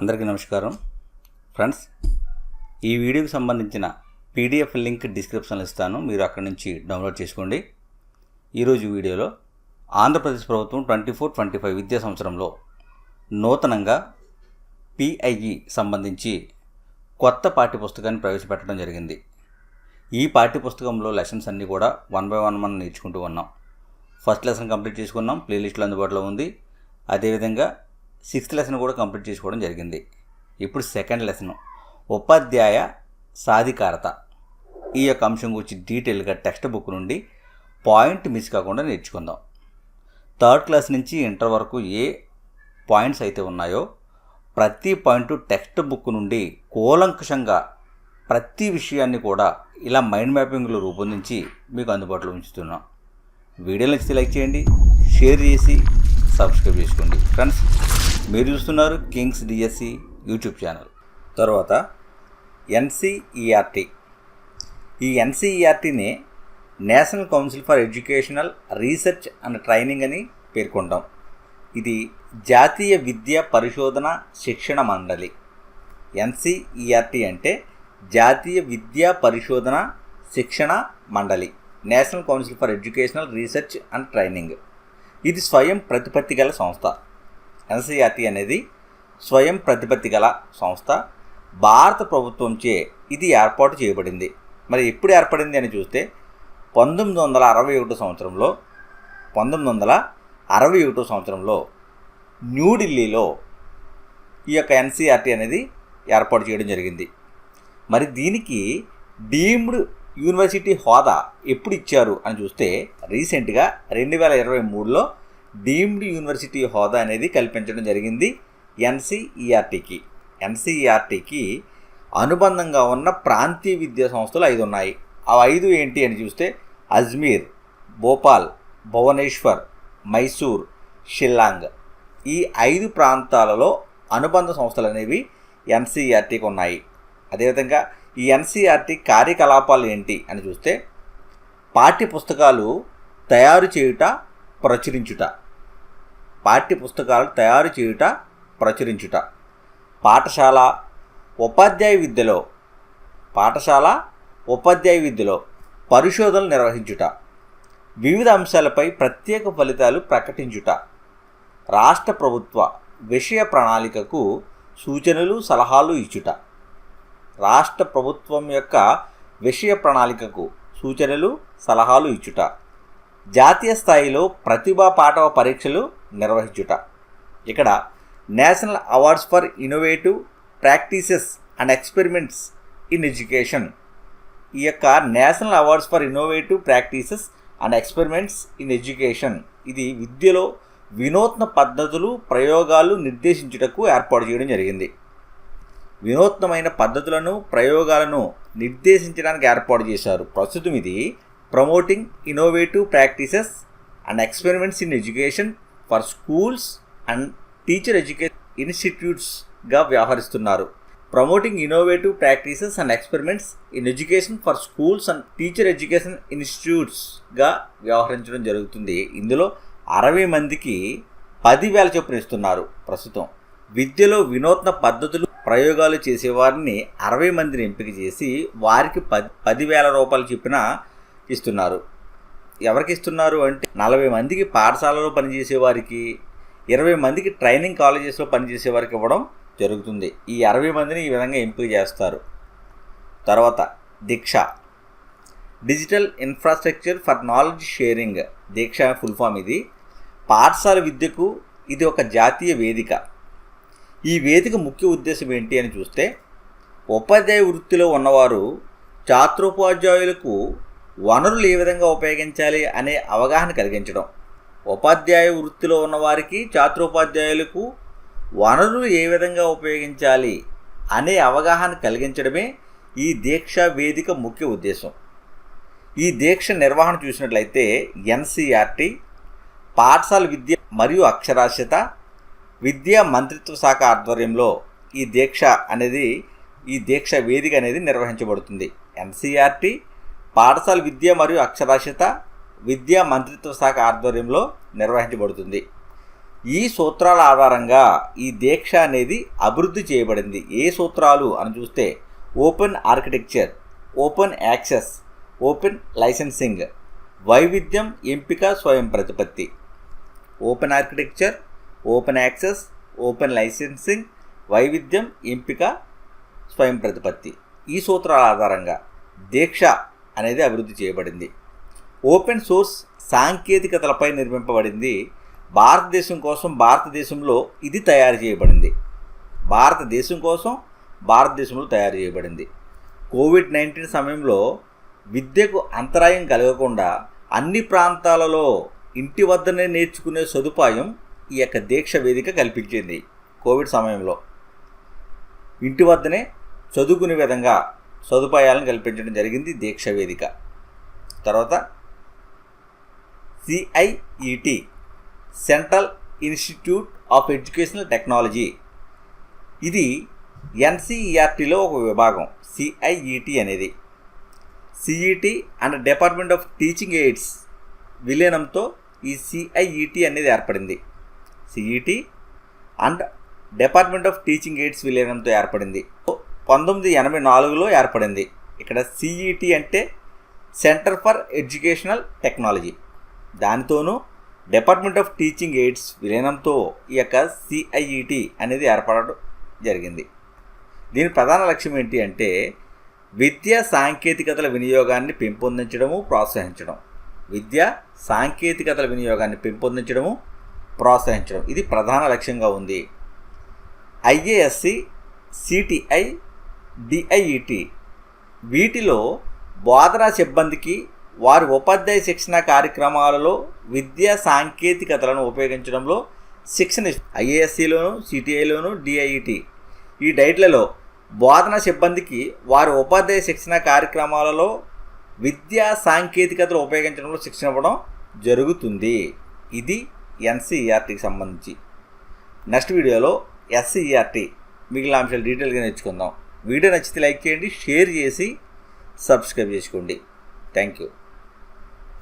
అందరికీ నమస్కారం. ఫ్రెండ్స్ ఈ వీడియోకి సంబంధించిన పీడిఎఫ్ లింక్ డిస్క్రిప్షన్లో ఇస్తాను. మీరు అక్కడి నుంచి డౌన్లోడ్ చేసుకోండి. ఈరోజు వీడియోలో ఆంధ్రప్రదేశ్ ప్రభుత్వం ట్వంటీ ఫోర్ ట్వంటీ ఫైవ్ విద్యా సంవత్సరంలో నూతనంగా పిఐఈ సంబంధించి కొత్త పాఠ్యపుస్తకాన్ని ప్రవేశపెట్టడం జరిగింది. ఈ పాఠ్యపుస్తకంలో లెసన్స్ అన్నీ కూడా వన్ బై వన్ మనం నేర్చుకుంటూ ఉన్నాం. ఫస్ట్ లెసన్ కంప్లీట్ చేసుకున్నాం. ప్లేలిస్ట్లో అందుబాటులో ఉంది. అదేవిధంగా సిక్స్త్ లెసన్ కూడా కంప్లీట్ చేసుకోవడం జరిగింది. ఇప్పుడు సెకండ్ లెసన్. ఉపాధ్యాయ సాధికారత. ఈ యొక్క అంశం గురించి డీటెయిల్గా టెక్స్ట్ బుక్ నుండి పాయింట్ మిస్ కాకుండా నేర్చుకుందాం. థర్డ్ క్లాస్ నుంచి ఇంటర్ వరకు ఏ పాయింట్స్ అయితే ఉన్నాయో ప్రతి పాయింట్ టెక్స్ట్ బుక్ నుండి కూలంకషంగా ప్రతి విషయాన్ని కూడా ఇలా మైండ్ మ్యాపింగ్లో రూపొందించి మీకు అందుబాటులో ఉంచుతున్నాం. వీడియో నచ్చితే లైక్ చేయండి షేర్ చేసి సబ్స్క్రైబ్ చేసుకోండి. ఫ్రెండ్స్ మీరు చూస్తున్నారు కింగ్స్ డిఎస్సి యూట్యూబ్ ఛానల్. తర్వాత ఎన్సిఈఆర్టీ ఈ ఎన్సిఈఆర్టీని national council for educational research and training అని పేర్కొంటాం. ఇది జాతీయ విద్యా పరిశోధన శిక్షణ మండలి. ఎన్సిఈఆర్టీ అంటే జాతీయ విద్యా పరిశోధన శిక్షణ మండలి national council for educational research and training. ఇది స్వయం ప్రతిపత్తి గల సంస్థ. ఎన్సీఆర్టీ అనేది స్వయం ప్రతిపత్తి గల సంస్థ. భారత ప్రభుత్వంచే ఇది ఏర్పాటు చేయబడింది. మరి ఎప్పుడు ఏర్పడింది అని చూస్తే పంతొమ్మిది వందల అరవై ఒకటో సంవత్సరంలో పంతొమ్మిది వందల అరవై ఒకటో సంవత్సరంలో న్యూఢిల్లీలో ఈ యొక్క ఎన్సీఆర్టీ అనేది ఏర్పాటు చేయడం జరిగింది. మరి దీనికి డీమ్డ్ యూనివర్సిటీ హోదా ఎప్పుడు ఇచ్చారు అని చూస్తే రీసెంట్గా రెండు వేల ఇరవై మూడులో డీమ్డ్ యూనివర్సిటీ హోదా అనేది కల్పించడం జరిగింది ఎన్సీఈఆర్టీకి ఎన్సీఈఆర్టీకి అనుబంధంగా ఉన్న ప్రాంతీయ విద్యా సంస్థలు ఐదు ఉన్నాయి. ఆ ఐదు ఏంటి అని చూస్తే అజ్మీర్ భోపాల్ భువనేశ్వర్ మైసూర్ షిల్లాంగ్. ఈ ఐదు ప్రాంతాలలో అనుబంధ సంస్థలు అనేవి ఎన్సీఆర్టీకి ఉన్నాయి. అదేవిధంగా ఈ ఎన్సీఆర్టీ కార్యకలాపాలు ఏంటి అని చూస్తే పాఠ్య పుస్తకాలు తయారు చేయుట ప్రచురించుట. పాఠ్య పుస్తకాలు తయారు చేయుట ప్రచురించుట. పాఠశాల ఉపాధ్యాయ విద్యలో పాఠశాల ఉపాధ్యాయ విద్యలో పరిశోధనలు నిర్వహించుట. వివిధ అంశాలపై ప్రత్యేక ఫలితాలు ప్రకటించుట. రాష్ట్ర ప్రభుత్వ విషయ ప్రణాళికకు సూచనలు సలహాలు ఇచ్చుట. రాష్ట్ర ప్రభుత్వం యొక్క విషయ ప్రణాళికకు సూచనలు సలహాలు ఇచ్చుట. జాతీయ స్థాయిలో ప్రతిభా పాఠవ పరీక్షలు నిర్వహించుట. ఇక్కడ national awards for innovative practices and experiments in education. ఈ యొక్క national awards for innovative practices and experiments in education. ఇది విద్యలో వినూత్న పద్ధతులు ప్రయోగాలు నిర్దేశించుటకు ఏర్పాటు చేయడం జరిగింది. వినూత్నమైన పద్ధతులను ప్రయోగాలను నిర్దేశించడానికి ఏర్పాటు చేశారు. ప్రస్తుతం ఇది promoting innovative practices and experiments in education for schools and teacher education ఇన్స్టిట్యూట్స్గా వ్యవహరిస్తున్నారు. Promoting innovative practices and experiments in education for schools and teacher education ఇన్స్టిట్యూట్స్గా వ్యవహరించడం జరుగుతుంది. ఇందులో అరవై మందికి పదివేల చొప్పున ఇస్తున్నారు ప్రస్తుతం. విద్యలో వినూత్న పద్ధతులు ప్రయోగాలు చేసేవారిని అరవై మందిని ఎంపిక చేసి వారికి పది పదివేల రూపాయలు చెప్పిన ఇస్తున్నారు ఎవరికి ఇస్తున్నారు అంటే నలభై మందికి పాఠశాలలో పనిచేసే వారికి ఇరవై మందికి ట్రైనింగ్ కాలేజెస్లో పనిచేసే వారికి ఇవ్వడం జరుగుతుంది. ఈ అరవై మందిని ఈ విధంగా ఎంపిక చేస్తారు. తర్వాత Diksha. Digital infrastructure for knowledge sharing. Diksha full form ఇది. పాఠశాల విద్యకు ఇది ఒక జాతీయ వేదిక. ఈ వేదిక ముఖ్య ఉద్దేశం ఏంటి అని చూస్తే ఉపాధ్యాయ వృత్తిలో ఉన్నవారు ఛాత్రోపాధ్యాయులకు వనరులు ఏ విధంగా ఉపయోగించాలి అనే అవగాహన కలిగించడం. ఉపాధ్యాయ వృత్తిలో ఉన్నవారికి ఛాత్రోపాధ్యాయులకు వనరులు ఏ విధంగా ఉపయోగించాలి అనే అవగాహన కలిగించడమే ఈ దీక్షా వేదిక ముఖ్య ఉద్దేశం. ఈ దీక్ష నిర్వహణ చూసినట్లయితే ఎన్సీఆర్టీ పాఠశాల విద్య మరియు అక్షరాస్యత విద్యా మంత్రిత్వ శాఖ ఆధ్వర్యంలో ఈ దీక్ష అనేది ఈ దీక్ష వేదిక అనేది నిర్వహించబడుతుంది. ఎన్సీఆర్టీ పాఠశాల విద్య మరియు అక్షరాస్యత విద్యా మంత్రిత్వ శాఖ ఆధ్వర్యంలో నిర్వహించబడుతుంది. ఈ సూత్రాల ఆధారంగా ఈ దీక్ష అనేది అభివృద్ధి చేయబడింది. ఏ సూత్రాలు అని చూస్తే open architecture open access open licensing వైవిధ్యం ఎంపిక స్వయం ప్రతిపత్తి. Open architecture open access open licensing వైవిధ్యం ఎంపిక స్వయం ప్రతిపత్తి. ఈ సూత్రాల ఆధారంగా దీక్ష అనేది అభివృద్ధి చేయబడింది. ఓపెన్ సోర్స్ సాంకేతికతలపై నిర్మింపబడింది. భారతదేశం కోసం భారతదేశంలో ఇది తయారు చేయబడింది. భారతదేశం కోసం భారతదేశంలో తయారు చేయబడింది. కోవిడ్ నైన్టీన్ సమయంలో విద్యకు అంతరాయం కలగకుండా అన్ని ప్రాంతాలలో ఇంటి వద్దనే నేర్చుకునే సదుపాయం ఈ యొక్క దీక్ష వేదిక కల్పించింది కోవిడ్ సమయంలో. ఇంటి వద్దనే చదువుకునే విధంగా సదుపాయాలను కల్పించడం జరిగింది దీక్ష వేదిక. తర్వాత CIET central institute of educational technology ఇది ఎన్సిఈఆర్టీలో ఒక విభాగం సిఐఈటి అనేది. CET and department of teaching aids విలీనంతో ఈ సిఐఈటి అనేది ఏర్పడింది. CET and department of teaching aids విలీనంతో ఏర్పడింది. పంతొమ్మిది ఎనభై నాలుగులో ఏర్పడింది. ఇక్కడ సిఈటి అంటే సెంటర్ ఫర్ ఎడ్యుకేషనల్ టెక్నాలజీ దానితోనూ డిపార్ట్మెంట్ ఆఫ్ టీచింగ్ ఎయిడ్స్ విలీనంతో ఈ యొక్క సిఐఈటి అనేది ఏర్పడడం జరిగింది. దీని ప్రధాన లక్ష్యం ఏంటి అంటే విద్యా సాంకేతికతల వినియోగాన్ని పెంపొందించడము ప్రోత్సహించడం. విద్య సాంకేతికతల వినియోగాన్ని పెంపొందించడము ప్రోత్సహించడం. ఇది ప్రధాన లక్ష్యంగా ఉంది. ఐఏఎస్సి సిటిఐ డిఐఈటి వీటిలో బోధనా సిబ్బందికి వారి ఉపాధ్యాయ శిక్షణ కార్యక్రమాలలో విద్యా సాంకేతికతలను ఉపయోగించడంలో శిక్షణ ఐఏఎస్సిలోను సిటిఐలోను డిఐఈటి ఈ డైట్లలో బోధన సిబ్బందికి వారి ఉపాధ్యాయ శిక్షణ కార్యక్రమాలలో విద్యా సాంకేతికతలు ఉపయోగించడంలో శిక్షణ ఇవ్వడం జరుగుతుంది. ఇది ఎన్సీఈఆర్టీకి సంబంధించి. నెక్స్ట్ వీడియోలో ఎస్సీఈఆర్టీ మిగిలిన అంశాలు డీటెయిల్గా నేర్చుకుందాం. వీడియో నచ్చితే లైక్ చేయండి షేర్ చేసి సబ్స్క్రైబ్ చేసుకోండి. Thank you